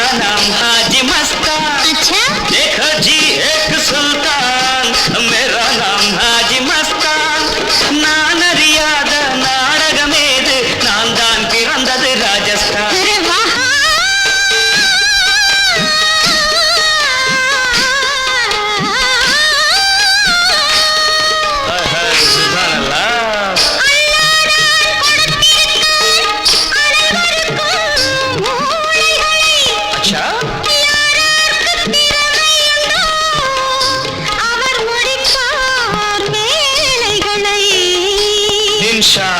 Salam Haji Insha.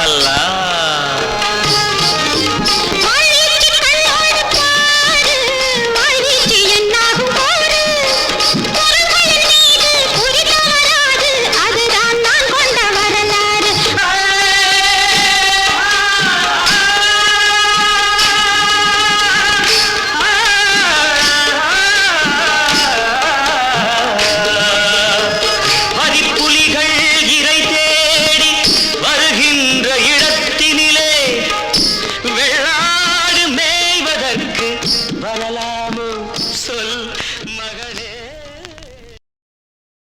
It's la.